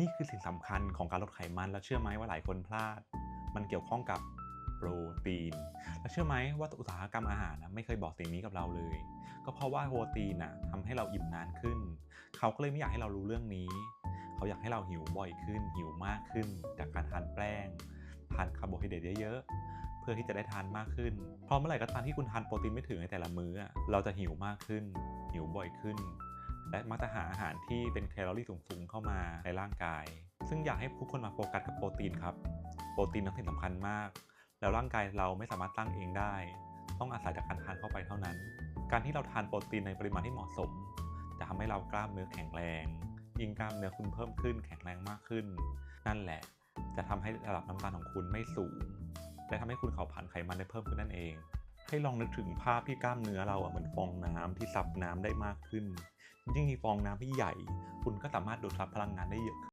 นี่คือสิ่งสำคัญของการลดไขมัน แล้วเชื่อไหมว่าหลายคนพลาด มันเกี่ยวข้องกับโปรตีน แล้วเชื่อไหมว่าอุตสาหกรรมอาหารนะไม่เคยบอกสิ่งนี้กับเราเลย ก็เพราะว่าโปรตีนน่ะทำให้เราอิ่มนานขึ้น เขาก็เลยไม่อยากให้เรารู้เรื่องนี้ เขาอยากให้เราหิวบ่อยขึ้น หิวมากขึ้น จากการทานแป้งทานคาร์โบไฮเดรตเยอะๆ เพื่อที่จะได้ทานมากขึ้นพราะเมื่อไหร่ก็ตามที่คุณทานโปรตีนไม่ถึงในแต่ละมื้อ เราจะหิวมากขึ้น หิวบ่อยขึ้น และมักจะหาอาหารที่เป็นแคลอรี่สูงๆเข้ามาในร่างกาย ซึ่งอยากให้ทุกคนมาโฟกัสกับโปรตีนครับ โปรตีนเป็นสิ่งสำคัญมาก แล้วร่างกายเราไม่สามารถตั้งเองได้ ต้องอาศัยจากการทานเข้าไปเท่านั้น การที่เราทานโปรตีนในปริมาณที่เหมาะสม จะทำให้เรากล้ามเนื้อแข็งแรง ยิ่งกล้ามเนื้อคุณเพิ่มขึ้น แข็งแรงมากขึ้น นั่นแหละ จะทำให้ระดับน้ำตาลของคุณไม่สูง และทำให้คุณเผาผลาญไขมันได้เพิ่มขึ้นนั่นเองให้ลองนึกถึงภาพที่กล้ามเนื้อเราอะเหมือนฟองน้ำที่ซับน้ำได้มากขึ้น ยิ่งมีฟองน้ำที่ใหญ่ คุณก็สามารถดูดซับพลังงานได้เยอะ